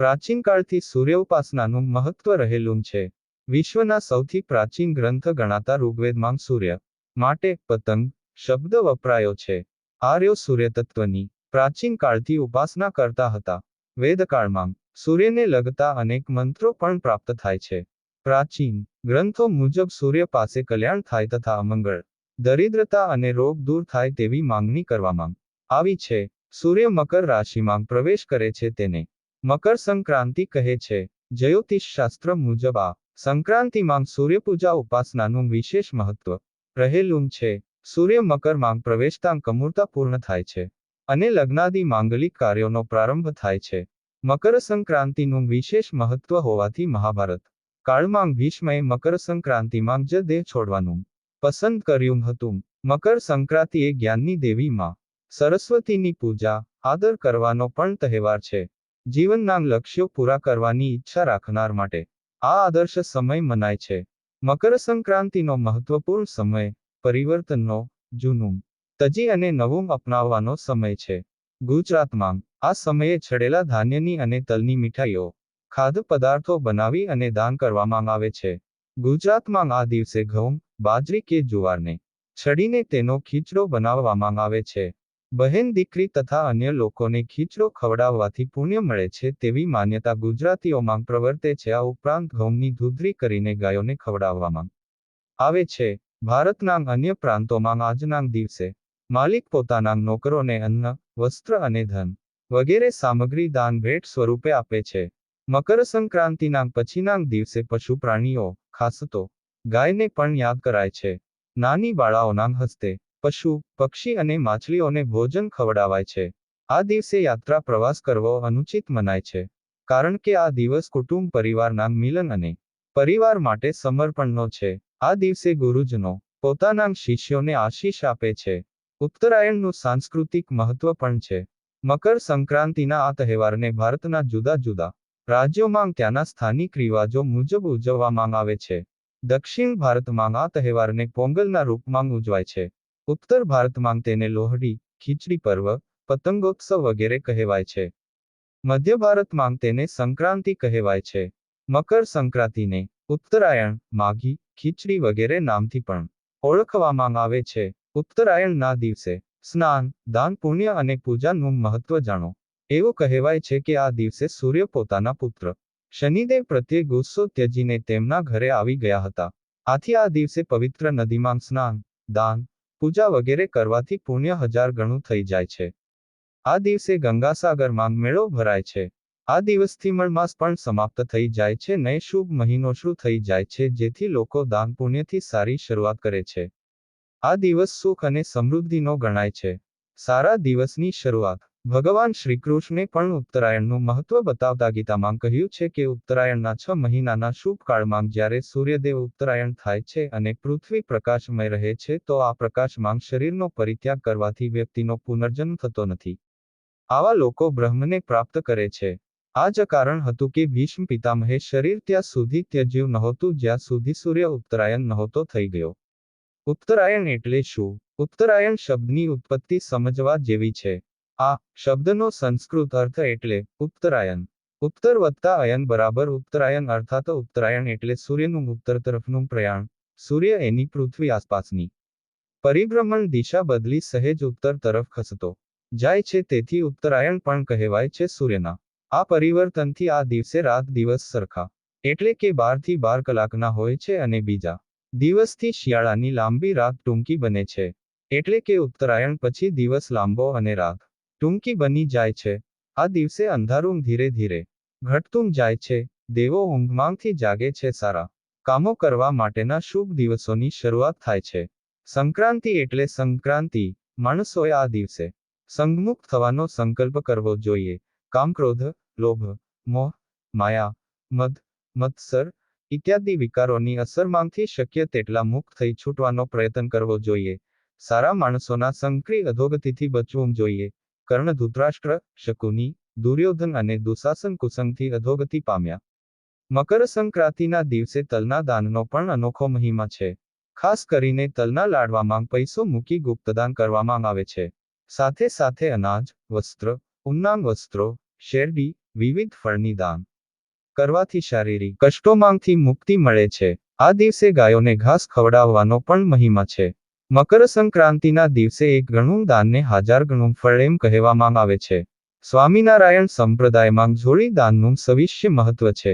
પ્રાચીન કાળથી સૂર્ય ઉપાસનાનું મહત્વ રહેલું છે. વિશ્વના સૌથી પ્રાચીન ગ્રંથ ગણાતા ઋગ્વેદમાં સૂર્ય માટે પતંગ શબ્દ વપરાયો છે. આર્યો સૂર્યતત્વની પ્રાચીન કાળથી ઉપાસના કરતા હતા. વેદકાળમાં સૂર્યને લગતા અનેક મંત્રો પણ પ્રાપ્ત થાય છે. પ્રાચીન ગ્રંથો મુજબ સૂર્ય પાસે કલ્યાણ થાય તથા અમંગળ, દરિદ્રતા અને રોગ દૂર થાય તેવી માંગણી કરવામાં આવી છે. સૂર્ય મકર રાશિમાં પ્રવેશ કરે છે તેને મકર સંક્રાંતિ કહે છે. જ્યોતિષ શાસ્ત્ર મુજબ આ સંક્રાંતિમાં સૂર્યપૂજા ઉપાસનાનું વિશેષ મહત્વ રહેલું છે. સૂર્ય મકરમાં પ્રવેશતા કમૂરતા પૂર્ણ થાય છે અને લગ્નાદી માંગલિક કાર્યોનો પ્રારંભ થાય છે. મકર સંક્રાંતિનું વિશેષ મહત્વ હોવાથી મહાભારત કાળમાં ભીષ્મએ મકર સંક્રાંતિમાં જ દેહ છોડવાનું પસંદ કર્યું હતું. મકર સંક્રાંતિ એ જ્ઞાનની દેવીમાં સરસ્વતીની પૂજા, આદર કરવાનો પણ તહેવાર છે. જીવનના લક્ષ્યો પૂરા કરવાની ઈચ્છા રાખનાર માટે આ આદર્શ સમય મનાય છે. મકર સંક્રાંતિનો મહત્વપૂર્ણ સમય પરિવર્તનનો જૂનું, તજી અને નવું અપનાવવાનો સમય છે. ગુજરાતમાં આ સમયે છડેલા ધાન્યની અને તલની મીઠાઈઓ, ખાદ્ય પદાર્થો બનાવી અને દાન કરવામાં આવે છે. ગુજરાતમાં આ દિવસે ઘઉં, બાજરી કે જુવારને છડીને તેનો ખીચડો બનાવવામાં આવે છે. બહેન દીકરી તથા અન્ય લોકોને ખીચડો ખવડાવવાથી પુણ્ય મળે છે તેવી માન્યતા ગુજરાતીઓમાં પ્રવર્તે છે આ ઉપરાંત ઘઉંની ધૂધરી કરીને ગાયોને ખવડાવવામાં આવે છે. ભારતના અન્ય પ્રાંતોમાં આજના દિવસે માલિક પોતાના નોકરોને અન્ન, વસ્ત્ર અને ધન વગેરે સામગ્રી દાન ભેટ સ્વરૂપે આપે છે. મકર સંક્રાંતિના પછીના દિવસે પશુ પ્રાણીઓ, ખાસ તો ગાયને પણ યાદ કરાય છે. નાની બાળાઓના હસ્તે પશુ, પક્ષી અને માછલીઓને ભોજન ખવડાવાય છે. આ દિવસે યાત્રા પ્રવાસ કરવો અનુચિત મનાય છે. કારણ કે આ દિવસ કુટુંબ પરિવારના મિલન અને પરિવાર માટે સમર્પણનો છે. આ દિવસે ગુરુજનો પોતાના શિષ્યોને આશીષ આપે છે. ઉત્તરાયણનું સાંસ્કૃતિક મહત્વ પણ છે. મકર સંક્રાંતિના આ તહેવારને ભારતના જુદા જુદા રાજ્યોમાં ત્યાંના સ્થાનિક રિવાજો મુજબ ઉજવવામાં આવે છે. દક્ષિણ ભારતમાં આ તહેવારને પોંગલના રૂપમાં ઉજવાય છે. ઉત્તર ભારતમાં તેને લોહડી, ખીચડી પર્વ, પતંગોત્સવ વગેરે કહેવાય છે. મધ્ય ભારતમાં તેને સંક્રાંતિ કહેવાય છે. મકર સંક્રાંતિને ઉત્તરાયણ, માઘી, ખીચડી વગેરે નામથી પણ ઓળખવામાં આવે છે. ઉત્તરાયણના દિવસે સ્નાન, દાન, પુણ્ય અને પૂજાનું મહત્વ જાણો. એવું કહેવાય છે કે આ દિવસે સૂર્ય પોતાના પુત્ર શનિદેવ પ્રત્યે ગુસ્સો ત્યજીને તેમના ઘરે આવી ગયા હતા. આથી આ દિવસે પવિત્ર નદીમાં સ્નાન, દાન પૂજા વગેરે કરવાથી પુણ્ય હજાર ગણું થઈ જાય છે. આ દિવસે ગંગાસાગરમાં મેળો ભરાય છે. આ દિવસથી મળમાસ પણ સમાપ્ત થઈ જાય છે ને શુભ મહિનો શરૂ થઈ જાય છે જેથી લોકો દાન પુણ્યથી સારી શરૂઆત કરે છે. આ દિવસ સુખ અને સમૃદ્ધિનો ગણાય છે. સારા દિવસની શરૂઆત. ભગવાન શ્રીકૃષ્ણે પણ ઉત્તરાયણનું મહત્વ બતાવતા ગીતામાં કહ્યું છે કે ઉત્તરાયણના છ મહિનાના શુભ કાળમાં જ્યારે સૂર્યદેવ ઉત્તરાયણ થાય છે અને પૃથ્વી પ્રકાશમય રહે છે, તો આ પ્રકાશમાં શરીરનો પરિત્યાગ કરવાથી વ્યક્તિનો પુનર્જન્મ થતો નથી. આવા લોકો બ્રહ્મને પ્રાપ્ત કરે છે. આ જ કારણ હતું કે ભીષ્મ પિતામહે શરીર ત્યાં સુધી ત્યજ્યું નહોતું, જ્યાં સુધી સૂર્ય ઉત્તરાયણ નહોતો થઈ ગયો. ઉત્તરાયણ એટલે શું? ઉત્તરાયણ શબ્દની ઉત્પત્તિ સમજવા જેવી છે. આ શબ્દનો સંસ્કૃત અર્થ એટલે ઉત્તરાયણ. ઉત્તર વત્તા અયન બરાબર ઉત્તરાયણ અર્થાત ઉત્તરાયણ એટલે સૂર્યનું ઉત્તર તરફનું પ્રયાણ. સૂર્ય એની પૃથ્વી આસપાસની પરિભ્રમણ દિશા બદલી સહેજ ઉત્તર તરફ ખસતો જાય છે તેથી ઉત્તરાયણ પણ કહેવાય છે સૂર્યના. આ પરિવર્તનથી આ દિવસે રાત દિવસ સરખા. એટલે કે બારથી બાર કલાકના હોય છે અને બીજા દિવસથી શિયાળાની લાંબી રાત ટૂંકી બને છે. એટલે કે ઉત્તરાયણ પછી દિવસ લાંબો અને રાત ટૂંકી બની જાય છે. આ દિવસે અંધારું ધીરે ધીરે ઘટતું જાય છે. દેવો ઊંઘમાંથી જાગે છે સારા કામો કરવા માટેના શુભ દિવસોની શરૂઆત થાય છે. સંક્રાંતિ એટલે સંક્રાંતિ. માણસોએ આ દિવસે સંગમુખ થવાનો સંકલ્પ કરવો જોઈએ. કામક્રોધ લોભ, મોહ, માયા, મદ, મત્સર ઇત્યાદિ વિકારોની અસરમાંથી શક્ય તેટલા મુક્ત થઈ છૂટવાનો પ્રયત્ન કરવો જોઈએ. સારા માણસોના સંક્રિય અધોગતિથી બચવું જોઈએ. કર્ણ ધૃતરાષ્ટ્ર, શકુની, દુર્યોધન અને દુશાસન કુસંગથી અધોગતિ પામ્યા. મકર સંક્રાંતિના દિવસે તલના દાનનો પણ અનોખો મહિમા છે. ખાસ કરીને તલના લાડવામાં પૈસો મૂકી ગુપ્તદાન કરવામાં આવે છે. સાથે સાથે અનાજ, વસ્ત્ર ઉન્નાંગ વસ્ત્રો, શેરડી, વિવિધ ફળની દાન કરવાથી શારીરિક કષ્ટોમાંથી મુક્તિ મળે છે. આ દિવસે ગાયોને ઘાસ ખવડાવવાનો પણ મહિમા છે. મકર સંક્રાંતિના દિવસે એક ગણું દાનને હાજાર ગણું ફળ એમ કહેવામાં આવે છે. સ્વામિનારાયણ સંપ્રદાયમાં જોડી દાનનું સવિષ્ય મહત્વ છે.